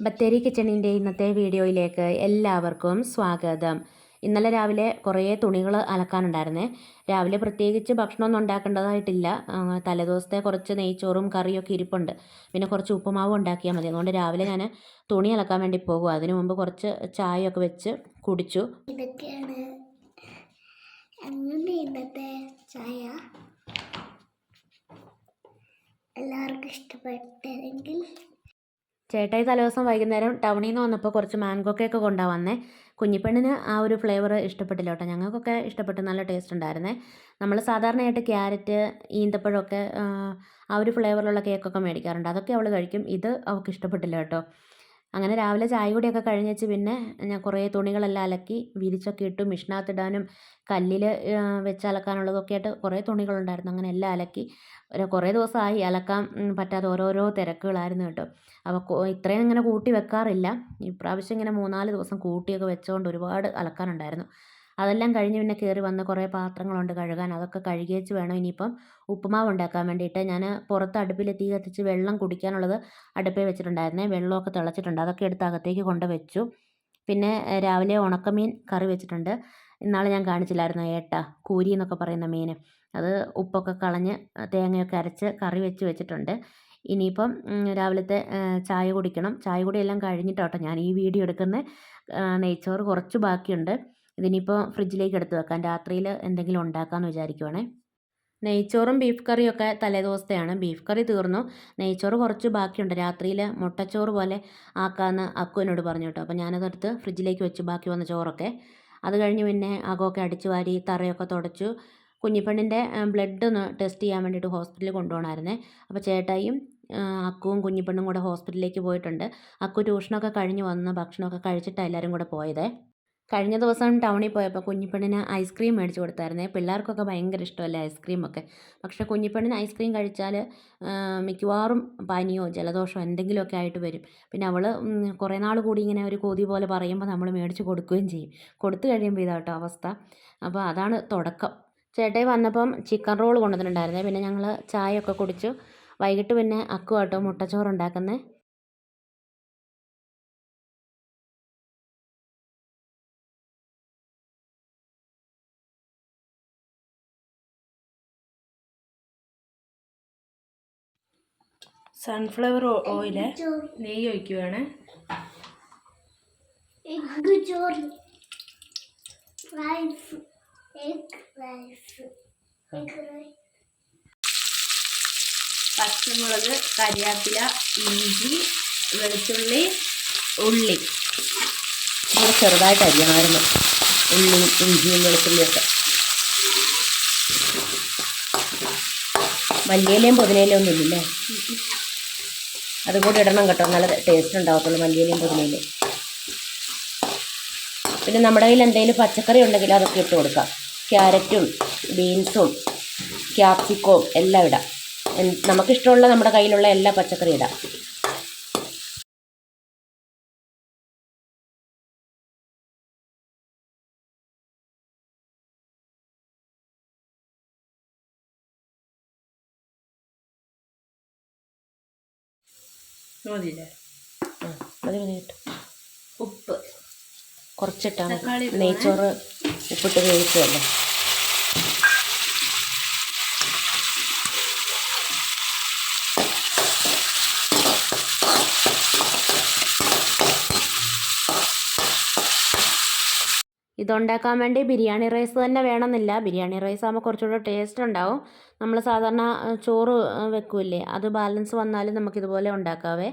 ബത്തേരി കിച്ചണിന്റെ ഇന്നത്തെ വീഡിയോയിലേക്ക് എല്ലാവർക്കും സ്വാഗതം. ഇന്നലെ രാവിലെ കുറേ തുണികൾ അലക്കാനുണ്ടായിരുന്നേ. രാവിലെ പ്രത്യേകിച്ച് ഭക്ഷണമൊന്നും ഉണ്ടാക്കേണ്ടതായിട്ടില്ല. തലേദിവസത്തെ കുറച്ച് നെയ്ച്ചോറും കറിയൊക്കെ ഇരിപ്പുണ്ട്. പിന്നെ കുറച്ച് ഉപ്പുമാവും ഉണ്ടാക്കിയാൽ മതി. അതുകൊണ്ട് രാവിലെ ഞാൻ തുണി അലക്കാൻ വേണ്ടി പോകും അതിനു മുമ്പ് കുറച്ച് ചായയൊക്കെ വെച്ച് കുടിച്ചു. ഇന്നത്തെ ചായ. എല്ലാവർക്കും ഇഷ്ടപ്പെട്ടെങ്കിൽ ചേട്ടായി തലേദിവസം വൈകുന്നേരം ടൗണിൽ നിന്ന് വന്നപ്പോൾ കുറച്ച് മാംഗോ കേക്ക് കൊണ്ടാണ് വന്നേ. കുഞ്ഞിപ്പെണ്ണിന് ആ ഒരു ഫ്ലേവർ ഇഷ്ടപ്പെട്ടില്ല കേട്ടോ. ഞങ്ങൾക്കൊക്കെ ഇഷ്ടപ്പെട്ടു. നല്ല ടേസ്റ്റ് ഉണ്ടായിരുന്നേ. നമ്മൾ സാധാരണയായിട്ട് ക്യാരറ്റ് ഈന്തപ്പഴമൊക്കെ ആ, ഒരു ഫ്ലേവറിലുള്ള കേക്കൊക്കെ മേടിക്കാറുണ്ട്. അതൊക്കെ അവൾ കഴിക്കും. ഇത് അവൾക്ക് ഇഷ്ടപ്പെട്ടില്ല കേട്ടോ. അങ്ങനെ രാവിലെ ചായ കൂടിയൊക്കെ കഴിഞ്ഞേച്ച് പിന്നെ ഞാൻ കുറേ തുണികളെല്ലാം അലക്കി വിരിച്ചൊക്കെ ഇട്ടു മിഷിനകത്തിടാനും കല്ലിൽ വെച്ച് അലക്കാനുള്ളതൊക്കെ ആയിട്ട് കുറേ തുണികളുണ്ടായിരുന്നു. അങ്ങനെ എല്ലാം അലക്കി കുറേ ദിവസമായി അലക്കാൻ പറ്റാത്ത പറ്റാതെ ഓരോരോ തിരക്കുകളായിരുന്നു കേട്ടോ. അപ്പോൾ ഇത്രയും ഇങ്ങനെ കൂട്ടി വെക്കാറില്ല. ഇപ്രാവശ്യം ഇങ്ങനെ മൂന്നാൽ ദിവസം കൂട്ടിയൊക്കെ വെച്ചുകൊണ്ട് ഒരുപാട് അലക്കാനുണ്ടായിരുന്നു. അതെല്ലാം കഴിഞ്ഞ് പിന്നെ കയറി വന്ന് കുറേ പാത്രങ്ങളുണ്ട് കഴുകാൻ. അതൊക്കെ കഴുകിയേച്ച് വേണം ഇനിയിപ്പം ഉപ്പുമാവ് ഉണ്ടാക്കാൻ വേണ്ടിയിട്ട്. ഞാൻ പുറത്ത് അടുപ്പിൽ തീ കത്തിച്ച് വെള്ളം കുടിക്കാനുള്ളത് അടുപ്പിൽ വെച്ചിട്ടുണ്ടായിരുന്നേ. വെള്ളമൊക്കെ തിളച്ചിട്ടുണ്ട്. അതൊക്കെ എടുത്ത് അകത്തേക്ക് കൊണ്ട് വെച്ചു. പിന്നെ രാവിലെ ഉണക്കമീൻ കറി വെച്ചിട്ടുണ്ട്. ഇന്നാൾ ഞാൻ കാണിച്ചില്ലായിരുന്നു ഏട്ട കൂരി എന്നൊക്കെ പറയുന്ന മീൻ അത് ഉപ്പൊക്കെ കളഞ്ഞ് തേങ്ങയൊക്കെ അരച്ച് കറി വെച്ച് വെച്ചിട്ടുണ്ട്. ഇനിയിപ്പം രാവിലത്തെ ചായ കുടിക്കണം. ചായ കുടിയെല്ലാം കഴിഞ്ഞിട്ടോട്ടോ ഞാൻ ഈ വീഡിയോ എടുക്കുന്ന. നെയ്ച്ചോറ് കുറച്ച് ബാക്കിയുണ്ട്. ഇതിനിപ്പോൾ ഫ്രിഡ്ജിലേക്ക് എടുത്ത് വെക്കാം. രാത്രിയിൽ എന്തെങ്കിലും ഉണ്ടാക്കാമെന്ന് വിചാരിക്കുവാണേ. നെയ്ച്ചോറും ബീഫ് കറിയും ഒക്കെ തലേദിവസത്തെയാണ് ബീഫ് കറി തീർന്നു. നെയ്ച്ചോറ് കുറച്ച് ബാക്കിയുണ്ട്. രാത്രിയിൽ മുട്ടച്ചോറ് പോലെ ആക്കാമെന്ന് അക്കുവിനോട് പറഞ്ഞു കേട്ടോ. അപ്പോൾ ഞാനതെടുത്ത് ഫ്രിഡ്ജിലേക്ക് വെച്ചു ബാക്കി വന്ന ചോറൊക്കെ. അത് കഴിഞ്ഞ് പിന്നെ അകമൊക്കെ അടിച്ചു വാരി തറയൊക്കെ തുടച്ചു. കുഞ്ഞിപ്പെണ്ണിന്റെ ബ്ലഡ് ഒന്ന് ടെസ്റ്റ് ചെയ്യാൻ വേണ്ടിയിട്ട് ഹോസ്പിറ്റലിൽ കൊണ്ടുപോകണമായിരുന്നേ അപ്പോൾ ചേട്ടായും അക്കുവും കുഞ്ഞിപ്പെണ്ണും കൂടെ ഹോസ്പിറ്റലിലേക്ക് പോയിട്ടുണ്ട്. അക്കു ട്യൂഷനൊക്കെ കഴിഞ്ഞ് വന്ന് ഭക്ഷണമൊക്കെ കഴിച്ചിട്ടാണ് എല്ലാവരും കൂടെ പോയതേ. കഴിഞ്ഞ ദിവസം ടൗണിൽ പോയപ്പോൾ കുഞ്ഞിപ്പെണ്ണിന് ഐസ്ക്രീം മേടിച്ച് കൊടുത്തായിരുന്നേ. പിള്ളേർക്കൊക്കെ ഭയങ്കര ഇഷ്ടമല്ലേ ഐസ്ക്രീമൊക്കെ പക്ഷെ കുഞ്ഞിപ്പെണ്ണിന് ഐസ്ക്രീം കഴിച്ചാൽ മിക്കവാറും പനിയോ ജലദോഷമോ എന്തെങ്കിലുമൊക്കെ ആയിട്ട് വരും. പിന്നെ അവൾ കുറേ നാൾ കൂടി ഇങ്ങനെ ഒരു കൊതി പോലെ പറയുമ്പോൾ നമ്മൾ മേടിച്ച് കൊടുക്കുകയും ചെയ്യും. കൊടുത്തു കഴിയുമ്പോൾ ഇതാട്ടോ അവസ്ഥ. അപ്പോൾ അതാണ് തുടക്കം. ചേട്ടായി വന്നപ്പം ചിക്കൻ റോൾ കൊണ്ടുവന്നിട്ടുണ്ടായിരുന്നേ. പിന്നെ ഞങ്ങൾ ചായയൊക്കെ കുടിച്ചു. വൈകിട്ട് പിന്നെ അക്കുവാട്ടോ മുട്ടച്ചോറ് ഉണ്ടാക്കുന്നത് സൺഫ്ലവർ ഓയിൽ നെയ്യ് ഒഴിക്കുവാണ്. പച്ചമുളക് കരിയാപ്പില ഇഞ്ചി വെളുത്തുള്ളി ഉള്ളി. ഇവിടെ ചെറുതായിട്ട് അരിയണമായിരുന്നു. ഉള്ളിയും ഇഞ്ചിയും വെളുത്തുള്ളിയൊക്കെ. മല്ലിയിലയും പുതിനയിലയും ഒന്നും ഇല്ലല്ലേ? അതും കൂടി ഇടണം കേട്ടോ. നല്ല ടേസ്റ്റ് ഉണ്ടാകത്തുള്ളൂ മല്ലിയിലയും പുതിനയിലയും. പിന്നെ നമ്മുടെ കയ്യിൽ എന്തെങ്കിലും പച്ചക്കറി ഉണ്ടെങ്കിൽ അതൊക്കെ ഇട്ട് കൊടുക്കാം. ക്യാരറ്റും ബീൻസും ക്യാപ്സിക്കവും എല്ലാം ഇടാം. നമുക്കിഷ്ടമുള്ള നമ്മുടെ കയ്യിലുള്ള എല്ലാ പച്ചക്കറി ഇടാം. മതിയില്ലേ? ആ, മതി മതി കേട്ടോ ഉപ്പ്. കുറച്ചിട്ടാണ്. നെയ്ച്ചോറ് ഉപ്പിട്ട് വേവിച്ചതല്ലേ? ഇതുണ്ടാക്കാൻ വേണ്ടി ബിരിയാണി റൈസ് തന്നെ വേണമെന്നില്ല. ബിരിയാണി റൈസ് ആകുമ്പോൾ കുറച്ചുകൂടെ ടേസ്റ്റ് ഉണ്ടാവും. നമ്മൾ സാധാരണ ചോറ് വെക്കൂലേ അത് ബാലൻസ് വന്നാലും നമുക്കിതുപോലെ ഉണ്ടാക്കാവേ.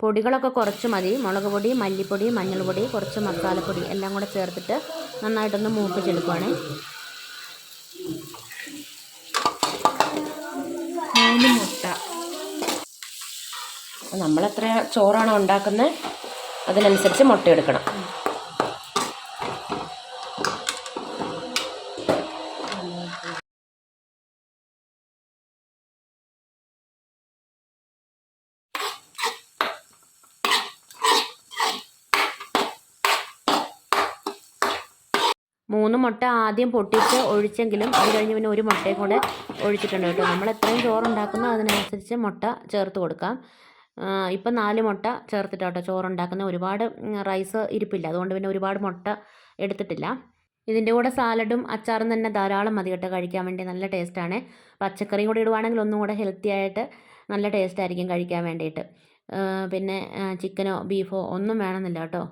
പൊടികളൊക്കെ കുറച്ച് മതി. മുളക് പൊടി മല്ലിപ്പൊടി മഞ്ഞൾപ്പൊടി കുറച്ച് മസാലപ്പൊടി എല്ലാം കൂടെ ചേർത്തിട്ട് നന്നായിട്ടൊന്ന് മൂപ്പിച്ചെടുക്കുവാണേ. നമ്മളെത്ര ചോറാണോ ഉണ്ടാക്കുന്നത് അതിനനുസരിച്ച് മുട്ട എടുക്കണം മൂന്ന് മുട്ട ആദ്യം പൊട്ടിച്ച് ഒഴിച്ചെങ്കിലും അത് കഴിഞ്ഞ് പിന്നെ ഒരു മുട്ടയും കൂടെ ഒഴിച്ചിട്ടുണ്ട് കേട്ടോ. നമ്മൾ എത്രയും ചോറുണ്ടാക്കുന്നോ അതിനനുസരിച്ച് മുട്ട ചേർത്ത് കൊടുക്കാം. ഇപ്പം നാല് മുട്ട ചേർത്തിട്ടാട്ടോ ചോറുണ്ടാക്കുന്നത് ഒരുപാട് റൈസ് ഇരിപ്പില്ല. അതുകൊണ്ട് പിന്നെ ഒരുപാട് മുട്ട എടുത്തിട്ടില്ല. ഇതിന്റെ കൂടെ സാലഡും അച്ചാറും തന്നെ ധാരാളം മതി കേട്ടോ. കഴിക്കാൻ വേണ്ടി നല്ല ടേസ്റ്റാണ് പച്ചക്കറിയും കൂടി ഇടുവാണെങ്കിൽ ഒന്നും കൂടെ ഹെൽത്തി ആയിട്ട് നല്ല ടേസ്റ്റ് ആയിരിക്കും കഴിക്കാൻ വേണ്ടിയിട്ട്. പിന്നെ ചിക്കനോ ബീഫോ ഒന്നും വേണമെന്നില്ല കേട്ടോ.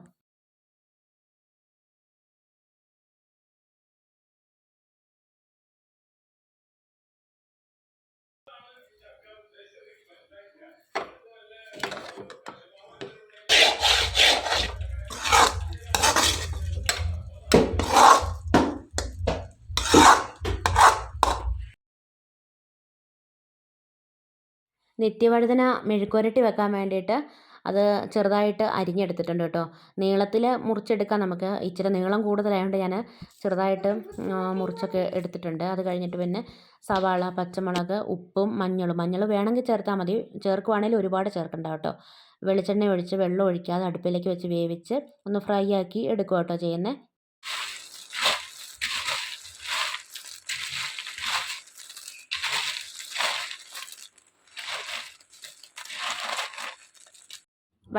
നിത്യവഴുതന മെഴുക്കുവരട്ടി വെക്കാൻ വേണ്ടിയിട്ട് അത് ചെറുതായിട്ട് അരിഞ്ഞെടുത്തിട്ടുണ്ട് കേട്ടോ. നീളത്തിൽ മുറിച്ചെടുക്കാം നമുക്ക് ഇച്ചിരി നീളം കൂടുതലായതുകൊണ്ട് ഞാൻ ചെറുതായിട്ട് മുറിച്ചൊക്കെ എടുത്തിട്ടുണ്ട്. അത് കഴിഞ്ഞിട്ട് പിന്നെ സവാള പച്ചമുളക് ഉപ്പും മഞ്ഞളും. മഞ്ഞൾ വേണമെങ്കിൽ ചേർത്താൽ മതി. ചേർക്കുവാണെങ്കിൽ ഒരുപാട് ചേർക്കണ്ട കേട്ടോ. വെളിച്ചെണ്ണ ഒഴിച്ച് വെള്ളം ഒഴിക്കാതെ അടുപ്പിലേക്ക് വെച്ച് വേവിച്ച് ഒന്ന് ഫ്രൈ ആക്കി എടുക്കുക കേട്ടോ ചെയ്യുന്നത്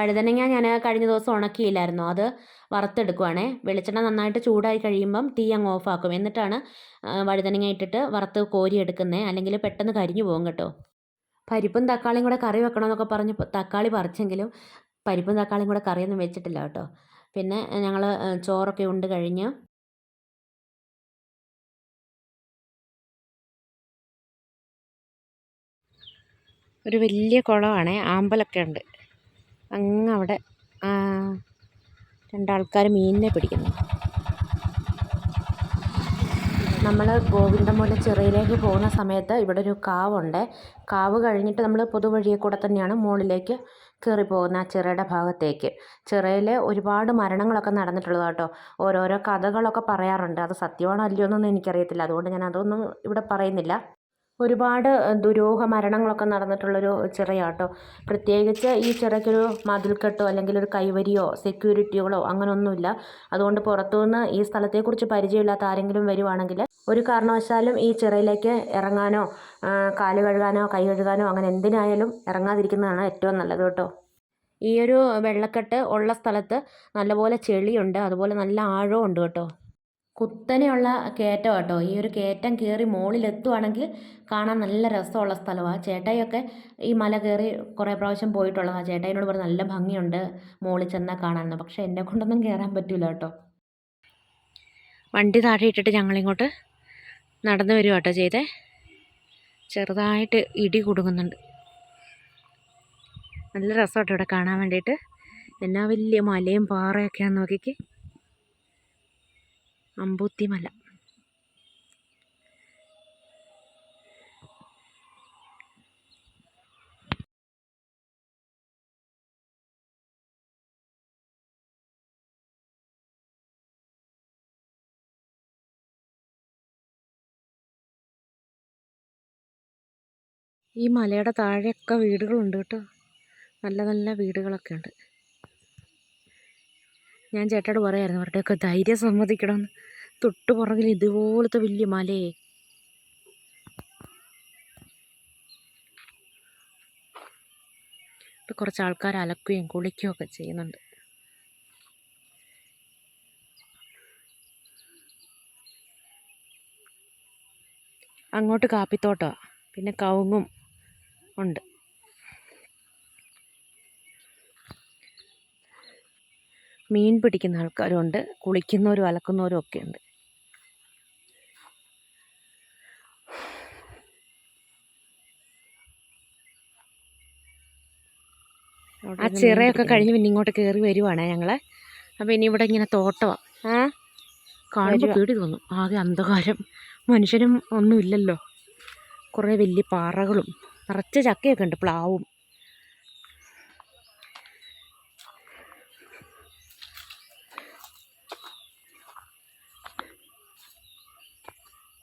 വഴുതനങ്ങ ഞാൻ കഴിഞ്ഞ ദിവസം ഉണക്കിയില്ലായിരുന്നു. അത് വറുത്തെടുക്കുവാണേ. വെളിച്ചെണ്ണ നന്നായിട്ട് ചൂടായി കഴിയുമ്പം തീ അങ്ങ് ഓഫാക്കും എന്നിട്ടാണ് വഴുതനങ്ങ ഇട്ടിട്ട് വറുത്ത് കോരി എടുക്കുന്നത് അല്ലെങ്കിൽ പെട്ടെന്ന് കരിഞ്ഞു പോകും കേട്ടോ. പരിപ്പും തക്കാളിയും കൂടെ കറി വെക്കണമെന്നൊക്കെ പറഞ്ഞ് തക്കാളി പറിച്ചെങ്കിലും പരിപ്പും തക്കാളിയും കൂടെ കറിയൊന്നും വെച്ചിട്ടില്ല കേട്ടോ. പിന്നെ ഞങ്ങൾ ചോറൊക്കെ ഉണ്ട് കഴിഞ്ഞ്. ഒരു വലിയ കുളമാണേ ആമ്പലൊക്കെ ഉണ്ട്. അങ്ങ് അവിടെ ആ, രണ്ടാൾക്കാർ മീനിനെ പിടിക്കുന്നു. നമ്മൾ ഗോവിന്ദമൂല ചിറയിലേക്ക് പോകുന്ന സമയത്ത് ഇവിടെ ഒരു കാവുണ്ട്. കാവ് കഴിഞ്ഞിട്ട് നമ്മൾ പൊതുവഴിയെ കൂടെ തന്നെയാണ് മുകളിലേക്ക് കയറി പോകുന്ന ആ ചിറയുടെ ഭാഗത്തേക്ക്. ചിറയിൽ ഒരുപാട് മരണങ്ങളൊക്കെ നടന്നിട്ടുള്ളത് കേട്ടോ. ഓരോരോ കഥകളൊക്കെ പറയാറുണ്ട്. അത് സത്യമാണോ അല്ലയോ എന്നൊന്നും എനിക്കറിയത്തില്ല. അതുകൊണ്ട് ഞാൻ അതൊന്നും ഇവിടെ പറയുന്നില്ല. ഒരുപാട് ദുരൂഹ മരണങ്ങളൊക്കെ നടന്നിട്ടുള്ളൊരു ചിറയാട്ടോ. പ്രത്യേകിച്ച് ഈ ചിറയ്ക്കൊരു മതിൽക്കെട്ടോ അല്ലെങ്കിൽ ഒരു കൈവരിയോ സെക്യൂരിറ്റികളോ അങ്ങനെയൊന്നുമില്ല അതുകൊണ്ട് പുറത്തുനിന്ന് ഈ സ്ഥലത്തെക്കുറിച്ച് പരിചയമില്ലാത്ത ആരെങ്കിലും വരുവാണെങ്കിൽ ഒരു കാരണവശാലും ഈ ചിറയിലേക്ക് ഇറങ്ങാനോ കാൽ കഴുകാനോ കൈ കഴുകാനോ അങ്ങനെ എന്തിനായാലും ഇറങ്ങാതിരിക്കുന്നതാണ് ഏറ്റവും നല്ലത് കേട്ടോ. ഈ ഒരു വെള്ളക്കെട്ട് ഉള്ള സ്ഥലത്ത് നല്ലപോലെ ചെളിയുണ്ട് അതുപോലെ നല്ല ആഴവും ഉണ്ട് കേട്ടോ. കുത്തനെയുള്ള കയറ്റം കേട്ടോ. ഈ ഒരു കയറ്റം കയറി മുകളിലെത്തുവാണെങ്കിൽ കാണാൻ നല്ല രസമുള്ള സ്ഥലമാണ് ചേട്ടായിയൊക്കെ ഈ മല കയറി കുറേ പ്രാവശ്യം പോയിട്ടുള്ളതാണ് ചേട്ടായിനോട് പറഞ്ഞ് നല്ല ഭംഗിയുണ്ട് മുകളിൽ ചെന്നാൽ കാണാമെന്ന് പക്ഷേ എന്നെ കൊണ്ടൊന്നും കയറാൻ പറ്റില്ല കേട്ടോ. വണ്ടി താഴെ ഇട്ടിട്ട് ഞങ്ങളിങ്ങോട്ട് നടന്നു വരിക കേട്ടോ ചെയ്തേ. ചെറുതായിട്ട് ഇടി കൊടുക്കുന്നുണ്ട് നല്ല രസമാട്ടോ ഇവിടെ കാണാൻ വേണ്ടിയിട്ട്. എന്നാ വലിയ മലയും പാറയൊക്കെയാണെന്ന് നോക്കിക്ക്. അമ്പൂത്തി മല ഈ മലയുടെ താഴെയൊക്കെ വീടുകളുണ്ട് കേട്ടോ. നല്ല നല്ല വീടുകളൊക്കെ ഉണ്ട് ഞാൻ ചേട്ടനോട് പറയായിരുന്നു അവരുടെയൊക്കെ ധൈര്യം സമ്മതിക്കണമെന്ന്. തൊട്ട് പുറകിൽ ഇതുപോലത്തെ വലിയ മലയെ ഇപ്പം കുറച്ച് ആൾക്കാർ അലക്കുകയും കുളിക്കുകയും ഒക്കെ ചെയ്യുന്നുണ്ട്. അങ്ങോട്ട് കാപ്പിത്തോട്ടമാണ് പിന്നെ കവുങ്ങും ഉണ്ട്. മീൻ പിടിക്കുന്ന ആൾക്കാരുണ്ട് കുളിക്കുന്നവരും അലക്കുന്നവരും ഒക്കെ ഉണ്ട് ആ ചിറയൊക്കെ കഴിഞ്ഞ് പിന്നെ ഇങ്ങോട്ട് കയറി വരുവാണേ ഞങ്ങൾ അപ്പോൾ ഇനി ഇവിടെ ഇങ്ങനെ തോട്ടമാണ് ഏ കാണുമ്പോൾ പേടി തോന്നും. ആകെ അന്ധകാരം. മനുഷ്യനും ഒന്നുമില്ലല്ലോ. കുറേ വലിയ പാറകളും നിറച്ച് ചക്കയൊക്കെ ഉണ്ട് പ്ലാവും.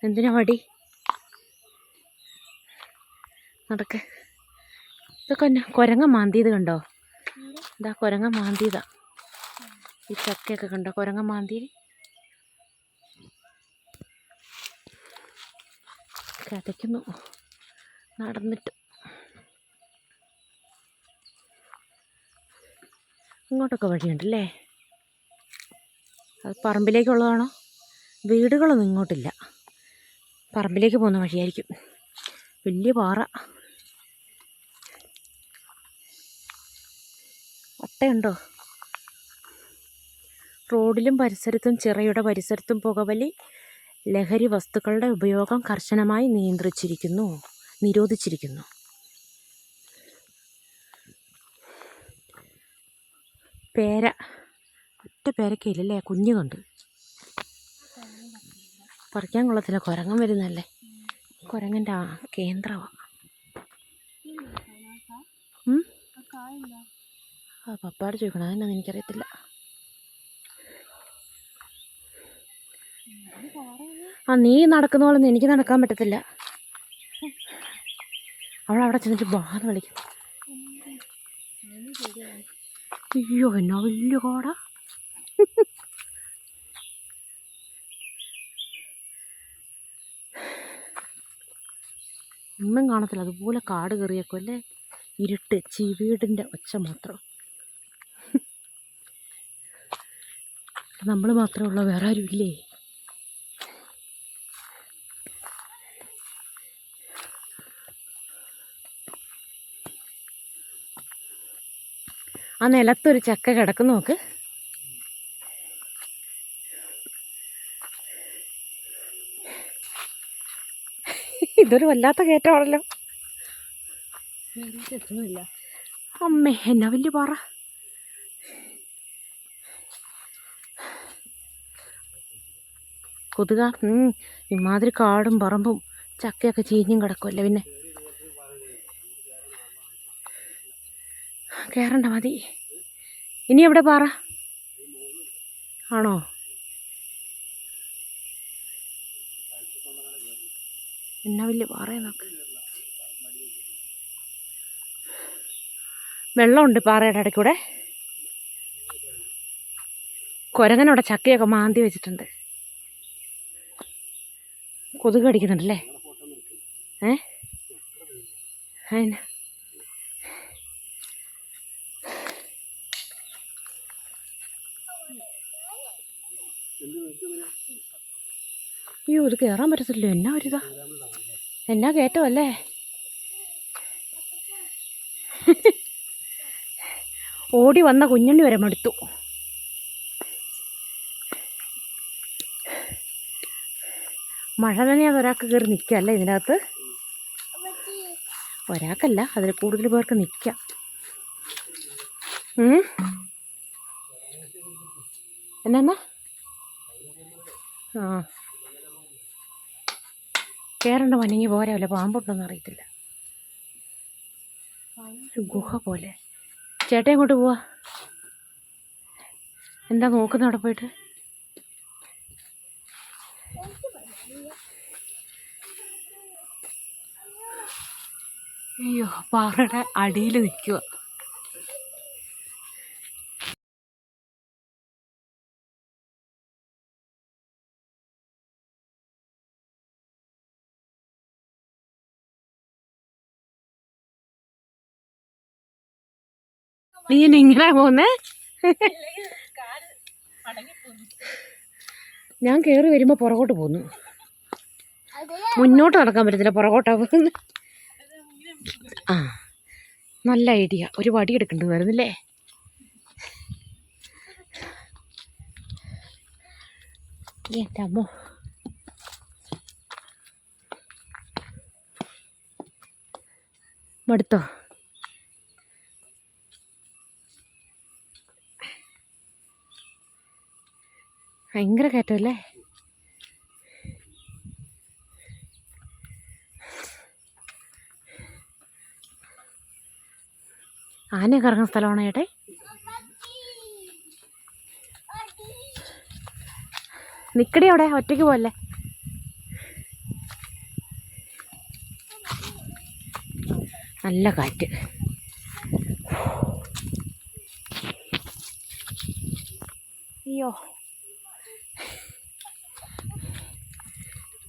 എന്തിനാ മടി? നടക്ക്. ഇതൊക്കെ കുരങ്ങ മാന്തിയത് കണ്ടോ? ഇതാ കുരങ്ങ മാന്തിയതാ. ഈ ചക്കയൊക്കെ കണ്ടോ? കുരങ്ങ മാന്തി കരയ്ക്കുന്നു. നടന്നിട്ട്. ഇങ്ങോട്ടൊക്കെ വഴിയുണ്ടല്ലേ? അത് പറമ്പിലേക്കുള്ളതാണോ? വീടുകളൊന്നും ഇങ്ങോട്ടില്ല. പറമ്പിലേക്ക് പോകുന്ന വഴിയായിരിക്കും. വലിയ പാറ. ഒട്ടയുണ്ടോ റോഡിലും പരിസരത്തും ചിറയുടെ പരിസരത്തും പുകവലി ലഹരി വസ്തുക്കളുടെ ഉപയോഗം കർശനമായി നിയന്ത്രിച്ചിരിക്കുന്നു നിരോധിച്ചിരിക്കുന്നു. പേര. ഒറ്റ പേരക്കയില്ലല്ലേ കുഞ്ഞുകൊണ്ട്. പറിക്കാൻ കൊള്ളത്തില്ല കുരങ്ങൻ വരുന്നല്ലേ കുരങ്ങന്റെ ആ കേന്ദ്രമാണ് ആ പപ്പാട് ചോദിക്കണം? അതെന്നാന്ന് എനിക്കറിയത്തില്ല. ആ നീ നടക്കുന്ന പോലെ എനിക്ക് നടക്കാൻ പറ്റത്തില്ല. അവൾ അവിടെ ചെന്നിട്ട് ബാധ വിളിക്കും. അയ്യോ എന്നാ വലിയ കോട. ഒന്നും കാണത്തില്ല. അതുപോലെ കാട് കയറിയേക്കും അല്ലേ? ഇരുട്ട് ചീവീടിന്റെ ഒച്ച മാത്രം. നമ്മൾ മാത്രമേ ഉള്ളൂ വേറെ ആരും ഇല്ലേ ആ നിലത്തൊരു ചക്ക കിടക്കുന്നു നോക്ക്. ഇതൊരു വല്ലാത്ത കയറ്റമാണല്ലോ. അമ്മേ എന്നാ വലിയ പാറ. കൊതുക ഇമാതിരി കാടും പറമ്പും ചക്കയൊക്കെ ചീഞ്ഞും കിടക്കുമല്ലേ പിന്നെ. കയറണ്ട മതി. ഇനി എവിടെ പാറ? ആണോ? എന്നാ വലിയ പാറയെന്നൊക്കെ വെള്ളമുണ്ട് പാറയുടെ ഇടയ്ക്കൂടെ കുരങ്ങനോടെ ചക്കയൊക്കെ മാന്തി വെച്ചിട്ടുണ്ട്. കൊതുക് അടിക്കുന്നുണ്ടല്ലേ ഏ? അതിന് അയ്യോ ഇത് കയറാൻ പറ്റത്തില്ലോ എന്നാ ഒരിതാ? എന്നാ കേട്ടോ അല്ലേ? ഓടി വന്ന കുഞ്ഞുണ്ണി വരെ മടുത്തു. മഴ നനയാതെ ഒരാൾക്ക് കയറി നിൽക്കുകയല്ലേ ഇതിനകത്ത്? ഒരാൾക്കല്ല അതിൽ കൂടുതൽ പേർക്ക് നിൽക്കാം? എന്നാ? ആ. കയറേണ്ട വനങ്ങി പോരാ വല്ല പാമ്പുണ്ടോന്ന് അറിയത്തില്ല. ഒരു ഗുഹ പോലെ. ചേട്ടൻ ഇങ്ങോട്ട് പോവാ? എന്താ നോക്കുന്ന അവിടെ പോയിട്ട്? അയ്യോ പാറയുടെ അടിയിൽ നിൽക്കുക നീ ഇങ്ങനെ പോന്നേ? ഞാൻ കയറി വരുമ്പോൾ പുറകോട്ട് പോന്നു. മുന്നോട്ട് നടക്കാൻ പറ്റത്തില്ല പുറകോട്ടാ ആ നല്ല ഐഡിയ. ഒരു വടി എടുക്കേണ്ടത് വരുന്നില്ലേ മടുത്തോ? ഭയങ്കര കയറ്റമല്ലേ ആന കറങ്ങുന്ന സ്ഥലമാണ് ചേട്ടേ നിക്കടി അവിടെ ഒറ്റയ്ക്ക് പോകല്ലേ നല്ല കാറ്റ് അയ്യോ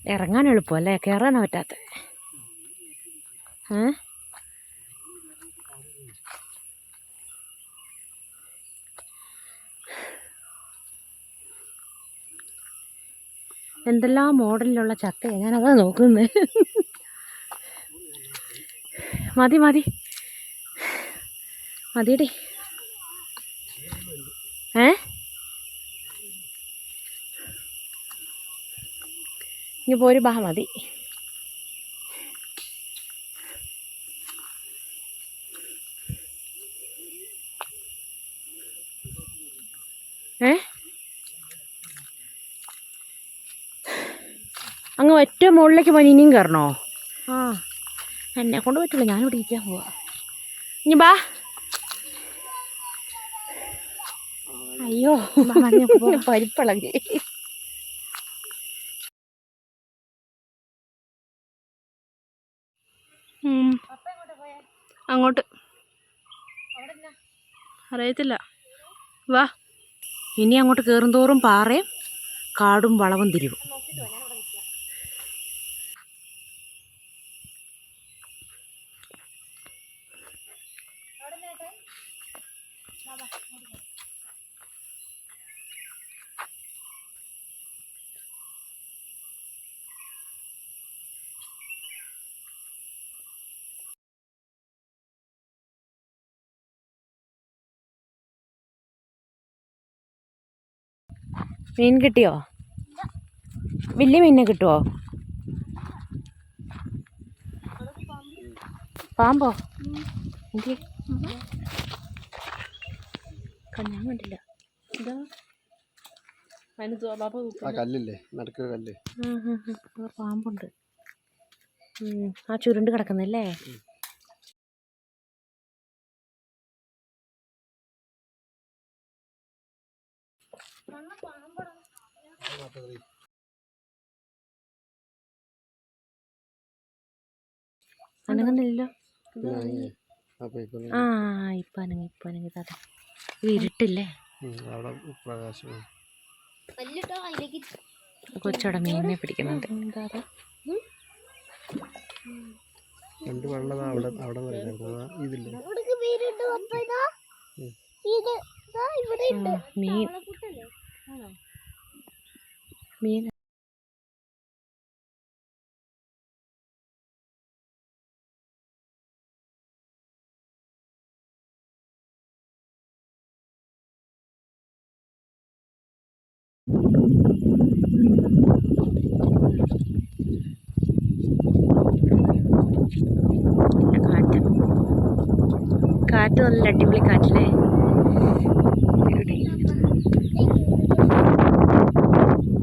ഇറങ്ങാൻ എളുപ്പമല്ലേ കയറാനാ പറ്റാത്ത. എന്തെല്ലാം മോഡലിലുള്ള ചക്കയാണ് ഞാനതാ നോക്കുന്നത് മതി മതി. മതിയടി. ഏ? ഇനി പോര് ബാ മതി. ഏ? അങ്ങ് ഒറ്റ മുകളിലേക്ക് പോയി ഇനിയും കയറണോ? ആ. എന്നെ കൊണ്ട് പറ്റില്ല ഞാനിവിടെ ഇരിക്കാൻ പോവാ. ഇനി ബാ. അയ്യോ പരിപ്പിളകി അങ്ങോട്ട്. അറിയത്തില്ല. വാ. ഇനി അങ്ങോട്ട് കയറും തോറും പാറയും കാടും വളവും തിരിവും. മീൻ കിട്ടിയോ? വലിയ മീനിനെ കിട്ടുമോ പാമ്പോ? ഇതാ. ആ കല്ലില്ലേ? നടുക്ക് കല്ല്. പാമ്പുണ്ട്. ആ ചുരുണ്ട് കിടക്കുന്നല്ലേ? പിന്നെ അപ്പൊ ഇപ്പൊ ആ ഇപ്പം അനങ്ങി ഇപ്പം അനങ്ങി. അതെ. ഇത് ഇരുട്ടില്ലേ? ഉം, അവിടെ പ്രകാശം. കൊച്ചവിടെ മീനിനെ പിടിക്കുന്നുണ്ട്? രണ്ട് വെള്ളം അവിടെ അവിടെ ഇതില്ലേ? ഇവിടേക്ക് മീനുണ്ട് അപ്പൊ ഇതാ ഉം. ഇത് ഇതാ ഇവിടെ ഉണ്ട് ആ, മീൻ മീൻ നല്ല കാറ്റ് കാറ്റ് നല്ല അടിപൊളി കാറ്റല്ലേ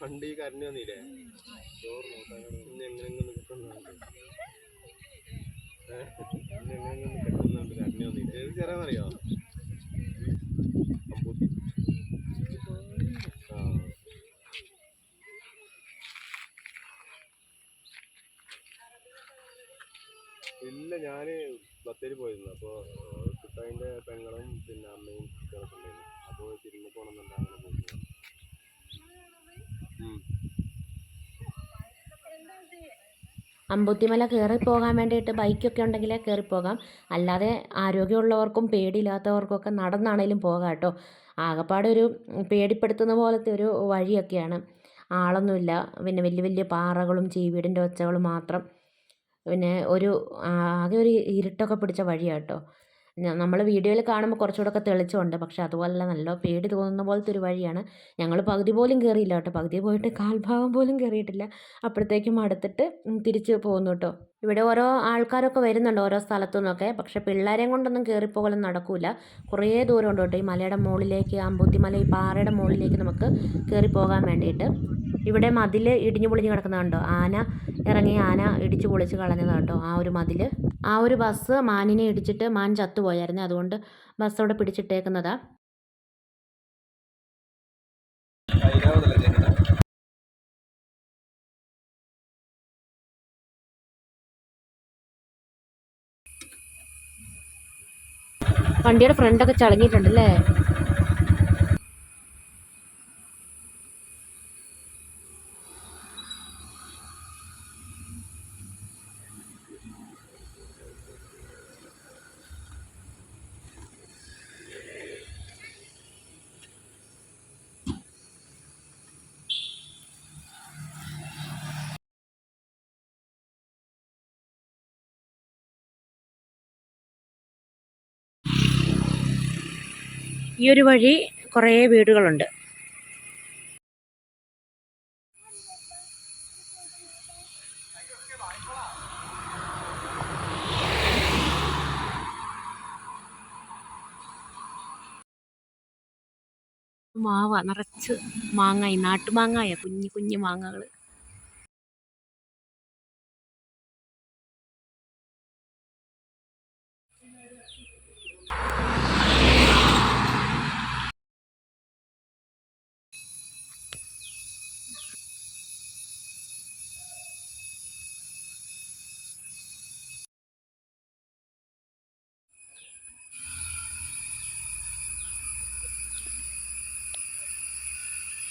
പണ്ട് ഈ കരഞ്ഞു വന്നില്ലേ? ഇന്ന് എങ്ങനെങ്കിലും ഇല്ല ഞാൻ ബത്തേരി പോയിരുന്നു. അപ്പോൾ കുട്ടായിന്റെ പെങ്ങളും പിന്നെ അമ്മയും കുട്ടികളൊക്കെ ഉണ്ടായിരുന്നു. അപ്പോൾ തിരിഞ്ഞു പോകണമെന്നുണ്ട് അങ്ങനെ പോയിരുന്നു. ഉം. അമ്പുത്തിമല കയറിപ്പോകാൻ പോകാൻ വേണ്ടിയിട്ട് ബൈക്കൊക്കെ ഉണ്ടെങ്കിലേ കയറിപ്പോകാം പോകാം. അല്ലാതെ ആരോഗ്യമുള്ളവർക്കും പേടിയില്ലാത്തവർക്കൊക്കെ നടന്നാണേലും പോകാം കേട്ടോ. ആകപ്പാടെ ഒരു പേടിപ്പെടുത്തുന്ന പോലത്തെ ഒരു വഴിയൊക്കെയാണ്. ആളൊന്നുമില്ല. പിന്നെ വലിയ വലിയ പാറകളും ചീവീടിന്റെ ഒച്ചകളും മാത്രം. പിന്നെ ഒരു ആകെ ഒരു ഇരുട്ടൊക്കെ പിടിച്ച വഴിയാട്ടോ നമ്മൾ വീഡിയോയിൽ കാണുമ്പോൾ കുറച്ചുകൂടെ ഒക്കെ തെളിച്ചമുണ്ട്. പക്ഷെ അതുപോലെ നല്ല പേടി തോന്നുന്ന പോലത്തെ ഒരു വഴിയാണ്. ഞങ്ങൾ പകുതി പോലും കയറിയില്ല കേട്ടോ. പകുതി പോയിട്ട് കാൽഭാഗം പോലും കയറിയിട്ടില്ല അപ്പോഴത്തേക്കും അടുത്തിട്ട് തിരിച്ച് പോകുന്നു കേട്ടോ. ഇവിടെ ഓരോ ആൾക്കാരൊക്കെ വരുന്നുണ്ട് ഓരോ സ്ഥലത്തു നിന്നൊക്കെ പക്ഷെ പിള്ളേരെയും കൊണ്ടൊന്നും കയറിപ്പോകലൊന്നും നടക്കില്ല കുറേ ദൂരം ഉണ്ട് കേട്ടോ. ഈ മലയുടെ മുകളിലേക്ക് അമ്പൂത്തിമല ഈ പാറയുടെ മുകളിലേക്ക് നമുക്ക് കയറിപ്പോകാൻ പോകാൻ വേണ്ടിയിട്ട്. ഇവിടെ മതിൽ ഇടിഞ്ഞു പൊളിഞ്ഞ് കിടക്കുന്നത് കണ്ടോ? ആന ഇറങ്ങി ആന ഇടിച്ചു പൊളിച്ച് കളഞ്ഞതാണ് കേട്ടോ ആ ഒരു മതിൽ ആ ഒരു ബസ് മാനിനെ ഇടിച്ചിട്ട് മാൻ ചത്തുപോയായിരുന്നു. അതുകൊണ്ട് ബസ് അവിടെ പിടിച്ചിട്ടേക്കുന്നതാ. വണ്ടിയുടെ ഫ്രണ്ടൊക്കെ ചളങ്ങിയിട്ടുണ്ടല്ലേ ഈ ഒരു വഴി കുറേ വീടുകളുണ്ട്. മാവ നിറച്ച് മാങ്ങായി നാട്ടുമാങ്ങായ കുഞ്ഞു കുഞ്ഞു മാങ്ങകൾ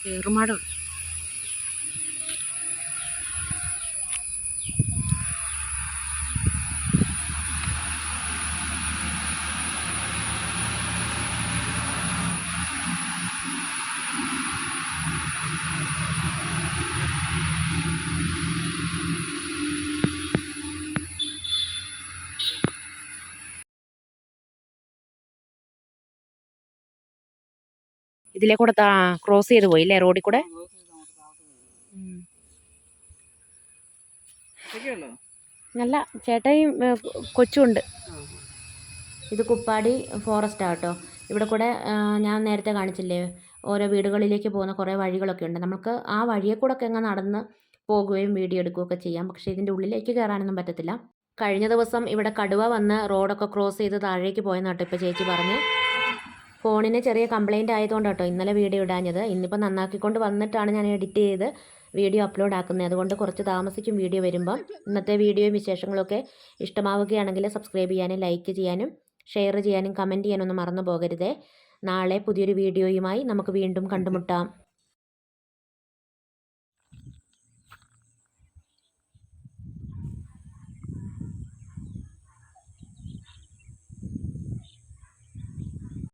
ഏറുമാടം ഇതിലെ കൂടെ ക്രോസ് ചെയ്ത് പോയി അല്ലേ റോഡിൽ കൂടെ? നല്ല ചേട്ടയും കൊച്ചുണ്ട്. ഇത് കുപ്പാടി ഫോറസ്റ്റ് ആട്ടോ ഇവിടെ കൂടെ ഞാൻ നേരത്തെ കാണിച്ചില്ലേ ഓരോ വീടുകളിലേക്ക് പോകുന്ന കുറേ വഴികളൊക്കെ ഉണ്ട്. നമുക്ക് ആ വഴിയെ കൂടെ ഒക്കെ അങ്ങ് നടന്ന് പോകുകയും വീഡിയോ എടുക്കുകയൊക്കെ ചെയ്യാം. പക്ഷേ ഇതിന്റെ ഉള്ളിലേക്ക് കയറാനൊന്നും പറ്റത്തില്ല. കഴിഞ്ഞ ദിവസം ഇവിടെ കടുവ വന്ന് റോഡൊക്കെ ക്രോസ് ചെയ്ത് താഴേക്ക് പോയെന്നാട്ടോ കേട്ടോ ഇപ്പോൾ ചേച്ചി പറഞ്ഞ്. ഫോണിന് ചെറിയ കംപ്ലയിന്റ് ആയതുകൊണ്ട് കേട്ടോ ഇന്നലെ വീഡിയോ ഇടാഞ്ഞത്. ഇന്നിപ്പോൾ നന്നാക്കിക്കൊണ്ട് വന്നിട്ടാണ് ഞാൻ എഡിറ്റ് ചെയ്ത് വീഡിയോ അപ്ലോഡ് ആക്കുന്നത്. അതുകൊണ്ട് കുറച്ച് താമസിക്കും വീഡിയോ വരുമ്പം. ഇന്നത്തെ വീഡിയോയും വിശേഷങ്ങളൊക്കെ ഇഷ്ടമാവുകയാണെങ്കിൽ സബ്സ്ക്രൈബ് ചെയ്യാനും ലൈക്ക് ചെയ്യാനും ഷെയർ ചെയ്യാനും കമന്റ് ചെയ്യാനൊന്നും മറന്നു പോകരുതേ. നാളെ പുതിയൊരു വീഡിയോയുമായി നമുക്ക് വീണ്ടും കണ്ടുമുട്ടാം.